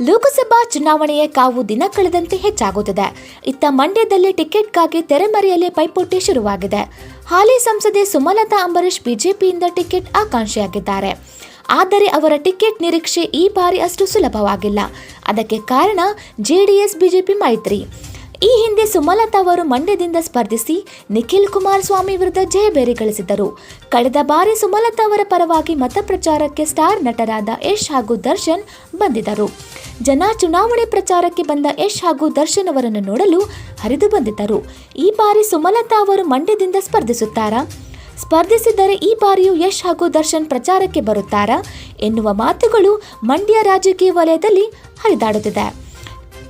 ಲೋಕಸಭಾ ಚುನಾವಣೆಯ ಕಾವು ದಿನ ಕಳೆದಂತೆ ಹೆಚ್ಚಾಗುತ್ತಿದೆ. ಇತ್ತ ಮಂಡ್ಯದಲ್ಲಿ ಟಿಕೆಟ್ಗಾಗಿ ತೆರೆಮರೆಯಲ್ಲಿ ಪೈಪೋಟಿ ಶುರುವಾಗಿದೆ. ಹಾಲಿ ಸಂಸದೆ ಸುಮಲತಾ ಅಂಬರೀಶ್ ಬಿಜೆಪಿಯಿಂದ ಟಿಕೆಟ್ ಆಕಾಂಕ್ಷಿಯಾಗಿದ್ದಾರೆ. ಆದರೆ ಅವರ ಟಿಕೆಟ್ ನಿರೀಕ್ಷೆ ಈ ಬಾರಿ ಅಷ್ಟು ಸುಲಭವಾಗಿಲ್ಲ. ಅದಕ್ಕೆ ಕಾರಣ ಜೆಡಿಎಸ್, ಬಿಜೆಪಿ ಮೈತ್ರಿ. ಈ ಹಿಂದೆ ಸುಮಲತಾ ಅವರು ಮಂಡ್ಯದಿಂದ ಸ್ಪರ್ಧಿಸಿ ನಿಖಿಲ್ ಕುಮಾರಸ್ವಾಮಿ ವಿರುದ್ಧ ಜಯಬೇರಿ ಗಳಿಸಿದ್ದರು. ಕಳೆದ ಬಾರಿ ಸುಮಲತಾ ಅವರ ಪರವಾಗಿ ಮತ ಪ್ರಚಾರಕ್ಕೆ ಸ್ಟಾರ್ ನಟರಾದ ಯಶ್ ಹಾಗೂ ದರ್ಶನ್ ಬಂದಿದ್ದರು. ಜನ ಚುನಾವಣೆ ಪ್ರಚಾರಕ್ಕೆ ಬಂದ ಯಶ್ ಹಾಗೂ ದರ್ಶನ್ ಅವರನ್ನು ನೋಡಲು ಹರಿದು ಬಂದಿದ್ದರು. ಈ ಬಾರಿ ಸುಮಲತಾ ಅವರು ಮಂಡ್ಯದಿಂದ ಸ್ಪರ್ಧಿಸುತ್ತಾರಾ? ಸ್ಪರ್ಧಿಸಿದ್ದರೆ ಈ ಬಾರಿಯೂ ಯಶ್ ಹಾಗೂ ದರ್ಶನ್ ಪ್ರಚಾರಕ್ಕೆ ಬರುತ್ತಾರಾ? ಎನ್ನುವ ಮಾತುಗಳು ಮಂಡ್ಯ ರಾಜಕೀಯ ವಲಯದಲ್ಲಿ ಹರಿದಾಡುತ್ತಿದೆ.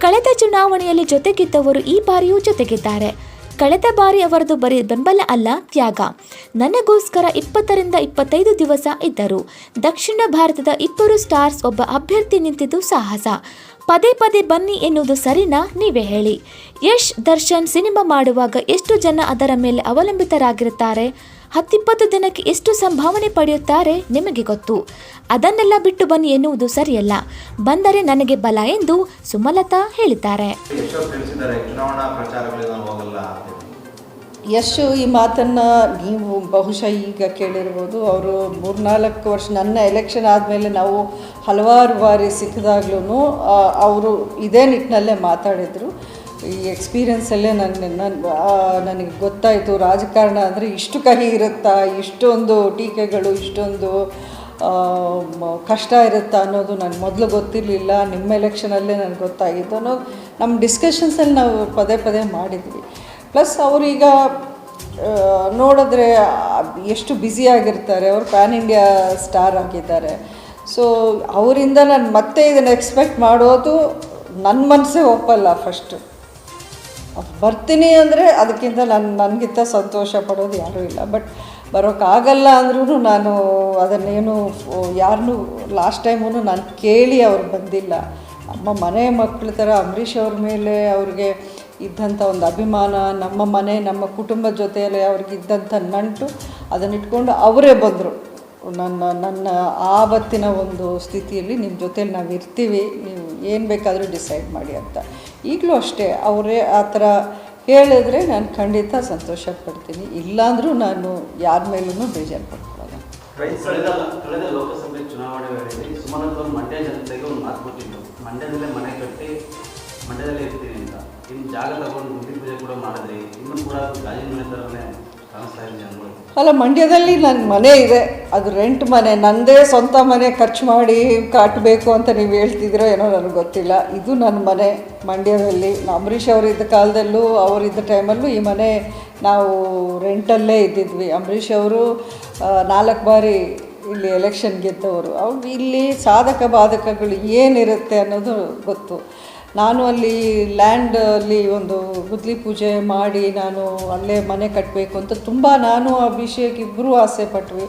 ಕಳೆದ ಚುನಾವಣೆಯಲ್ಲಿ ಜೊತೆಗಿದ್ದವರು ಈ ಬಾರಿಯೂ ಜೊತೆಗಿದ್ದಾರೆ. ಕಳೆದ ಬಾರಿ ಅವರದು ಬರೀ ಬೆಂಬಲ ಅಲ್ಲ, ತ್ಯಾಗ. ನನಗೋಸ್ಕರ ಇಪ್ಪತ್ತರಿಂದ ಇಪ್ಪತ್ತೈದು ದಿವಸ ಇದ್ದರು. ದಕ್ಷಿಣ ಭಾರತದ ಇಬ್ಬರು ಸ್ಟಾರ್ಸ್ ಒಬ್ಬ ಅಭ್ಯರ್ಥಿ ನಿಂತಿದ್ದು ಸಾಹಸ. ಪದೇ ಪದೇ ಬನ್ನಿ ಎನ್ನುವುದು ಸರಿನಾ? ನೀವೇ ಹೇಳಿ. ಯಶ್ ದರ್ಶನ್ ಸಿನಿಮಾ ಮಾಡುವಾಗ ಎಷ್ಟು ಜನ ಅದರ ಮೇಲೆ ಅವಲಂಬಿತರಾಗಿರುತ್ತಾರೆ? ಹತ್ತಿಪ್ಪತ್ತು ದಿನಕ್ಕೆ ಎಷ್ಟು ಸಂಭಾವನೆ ಪಡೆಯುತ್ತಾರೆ ನಿಮಗೆ ಗೊತ್ತು. ಅದನ್ನೆಲ್ಲ ಬಿಟ್ಟು ಬನ್ನಿ ಎನ್ನುವುದು ಸರಿಯಲ್ಲ. ಬಂದರೆ ನನಗೆ ಬಲ ಎಂದು ಸುಮಲತಾ ಹೇಳಿದ್ದಾರೆ. ಯಶು, ಈ ಮಾತನ್ನು ನೀವು ಬಹುಶಃ ಈಗ ಕೇಳಿರ್ಬೋದು. ಅವರು ಮೂರ್ನಾಲ್ಕು ವರ್ಷ ನನ್ನ ಎಲೆಕ್ಷನ್ ಆದಮೇಲೆ ನಾವು ಹಲವಾರು ಬಾರಿ ಸಿಕ್ಕಿದಾಗ್ಲೂ ಅವರು ಇದೇ ನಿಟ್ಟಿನಲ್ಲೇ ಮಾತಾಡಿದರು. ಈ ಎಕ್ಸ್ಪೀರಿಯನ್ಸಲ್ಲೇ ನನ್ನ ನನಗೆ ಗೊತ್ತಾಯಿತು ರಾಜಕಾರಣ ಅಂದರೆ ಇಷ್ಟು ಕಹಿ ಇರುತ್ತಾ, ಇಷ್ಟೊಂದು ಟೀಕೆಗಳು, ಇಷ್ಟೊಂದು ಕಷ್ಟ ಇರುತ್ತಾ ಅನ್ನೋದು ನನಗೆ ಮೊದಲು ಗೊತ್ತಿರಲಿಲ್ಲ, ನಿಮ್ಮ ಎಲೆಕ್ಷನಲ್ಲೇ ನನಗೆ ಗೊತ್ತಾಗಿತ್ತು ಅನ್ನೋದು ನಮ್ಮ ಡಿಸ್ಕಷನ್ಸಲ್ಲಿ ನಾವು ಪದೇ ಪದೇ ಮಾಡಿದ್ವಿ. ಪ್ಲಸ್ ಅವರೀಗ ನೋಡಿದ್ರೆ ಎಷ್ಟು ಬ್ಯುಸಿಯಾಗಿರ್ತಾರೆ ಅವರು ಪ್ಯಾನ್ ಇಂಡಿಯಾ ಸ್ಟಾರ್ ಆಗಿದ್ದಾರೆ. ಸೊ ಅವರಿಂದ ನಾನು ಮತ್ತೆ ಇದನ್ನು ಎಕ್ಸ್ಪೆಕ್ಟ್ ಮಾಡೋದು ನನ್ನ ಮನಸ್ಸೇ ಒಪ್ಪಲ್ಲ ಫಸ್ಟು ಬರ್ತೀನಿ ಅಂದರೆ ಅದಕ್ಕಿಂತ ನನ್ನ ನನಗಿಂತ ಸಂತೋಷ ಪಡೋದು ಯಾರೂ ಇಲ್ಲ. ಬಟ್ ಬರೋಕ್ಕಾಗಲ್ಲ ಅಂದ್ರೂ ನಾನು ಅದನ್ನೇನು ಯಾರನ್ನೂ ಲಾಸ್ಟ್ ಟೈಮೂ ನಾನು ಕೇಳಿ ಅವ್ರು ಬಂದಿಲ್ಲ. ನಮ್ಮ ಮನೆ ಮಕ್ಕಳ ಥರ ಅಂಬರೀಷ್ ಅವ್ರ ಮೇಲೆ ಅವ್ರಿಗೆ ಇದ್ದಂಥ ಒಂದು ಅಭಿಮಾನ, ನಮ್ಮ ಮನೆ, ನಮ್ಮ ಕುಟುಂಬದ ಜೊತೆಯಲ್ಲಿ ಅವ್ರಿಗೆ ಇದ್ದಂಥ ನಂಟು ಅದನ್ನಿಟ್ಕೊಂಡು ಅವರೇ ಬಂದರು. ನನ್ನ ನನ್ನ ಆವತ್ತಿನ ಒಂದು ಸ್ಥಿತಿಯಲ್ಲಿ ನಿಮ್ಮ ಜೊತೇಲಿ ನಾವು ಇರ್ತೀವಿ ನೀವು ಏನು ಬೇಕಾದರೂ ಡಿಸೈಡ್ ಮಾಡಿ ಅಂತ. ಈಗಲೂ ಅಷ್ಟೇ, ಅವರೇ ಆ ಥರ ಹೇಳಿದ್ರೆ ನಾನು ಖಂಡಿತ ಸಂತೋಷ ಪಡ್ತೀನಿ ಇಲ್ಲಾಂದರೂ ನಾನು ಯಾರ ಮೇಲೂ ಬೇಜಾರು ಪಡ್ಕೊಳ್ಳಲ್ಲ ಕಳೆದ ಕಳೆದ ಲೋಕಸಭೆ ಚುನಾವಣೆ ವೇಳೆಯಲ್ಲಿ ಮಂಡ್ಯ ಜನತೆಗೆ ಒಂದು ಮಾತು ಕೊಟ್ಟಿದ್ದು ಮಂಡ್ಯದಲ್ಲೇ ಮನೆ ಕಟ್ಟಿ ಮಂಡ್ಯದಲ್ಲೇ ಇರ್ತೀನಿ ಅಂತ. ಇನ್ನು ಜಾಗ ತಗೊಂಡು ಗುಂಡಿ ಪೂಜೆ ಕೂಡ ಮಾಡಿದ್ರಿ. ಇನ್ನೂ ಕೂಡ ಗಾಜಿನ ಮನೆ ಥರನೇ ಕಾಣಿಸ್ತಾ ಅಲ್ಲ, ಮಂಡ್ಯದಲ್ಲಿ ನನ್ನ ಮನೆ ಇದೆ. ಅದು ರೆಂಟ್ ಮನೆ, ನಂದೇ ಸ್ವಂತ ಮನೆ ಖರ್ಚು ಮಾಡಿ ಕಟ್ಟಬೇಕು ಅಂತ ನೀವು ಹೇಳ್ತಿದ್ದೀರೋ ಏನೋ ನನಗೆ ಗೊತ್ತಿಲ್ಲ. ಇದು ನನ್ನ ಮನೆ ಮಂಡ್ಯದಲ್ಲಿ. ಅಂಬರೀಷ್ ಅವರಿದ್ದ ಕಾಲದಲ್ಲೂ, ಅವರಿದ್ದ ಟೈಮಲ್ಲೂ ಈ ಮನೆ ನಾವು ರೆಂಟಲ್ಲೇ ಇದ್ದಿದ್ವಿ. ಅಂಬರೀಷ್ ಅವರು ನಾಲ್ಕು ಬಾರಿ ಇಲ್ಲಿ ಎಲೆಕ್ಷನ್ ಗೆದ್ದವರು. ಅವ್ರು ಇಲ್ಲಿ ಸಾಧಕ ಬಾಧಕಗಳು ಏನಿರುತ್ತೆ ಅನ್ನೋದು ಗೊತ್ತು. ನಾನು ಅಲ್ಲಿ ಲ್ಯಾಂಡ್ ಅಲ್ಲಿ ಒಂದು ಗುದ್ಲಿ ಪೂಜೆ ಮಾಡಿ ನಾನು ಅಲ್ಲೇ ಮನೆ ಕಟ್ಟಬೇಕು ಅಂತ ತುಂಬ ನಾನು ಅಭಿಷೇಕ್ ಇಬ್ಬರೂ ಆಸೆ ಪಟ್ವಿ.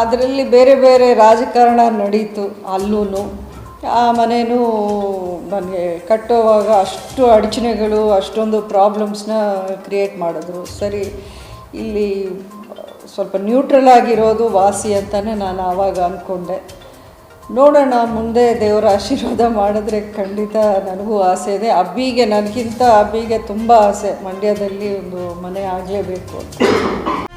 ಅದರಲ್ಲಿ ಬೇರೆ ಬೇರೆ ರಾಜಕಾರಣ ನಡೀತು ಅಲ್ಲೂ ಆ ಮನೆಯೂ ನನಗೆ ಕಟ್ಟೋವಾಗ ಅಷ್ಟು ಅಡಚಣೆಗಳು, ಅಷ್ಟೊಂದು ಪ್ರಾಬ್ಲಮ್ಸ್ನ ಕ್ರಿಯೇಟ್ ಮಾಡಿದ್ರು. ಸರಿ, ಇಲ್ಲಿ ಸ್ವಲ್ಪ ನ್ಯೂಟ್ರಲ್ ಆಗಿರೋದು ವಾಸಿ ಅಂತಲೇ ನಾನು ಆವಾಗ ಅಂದ್ಕೊಂಡೆ ನೋಡೋಣ, ಮುಂದೆ ದೇವರ ಆಶೀರ್ವಾದ ಮಾಡಿದ್ರೆ ಖಂಡಿತ ನನಗೂ ಆಸೆ ಇದೆ. ಅಬ್ಬಿಗೆ, ನನಗಿಂತ ಅಬ್ಬಿಗೆ ತುಂಬ ಆಸೆ. ಮಂಡ್ಯದಲ್ಲಿ ಒಂದು ಮನೆ ಆಗಲೇಬೇಕು ಅಂತ.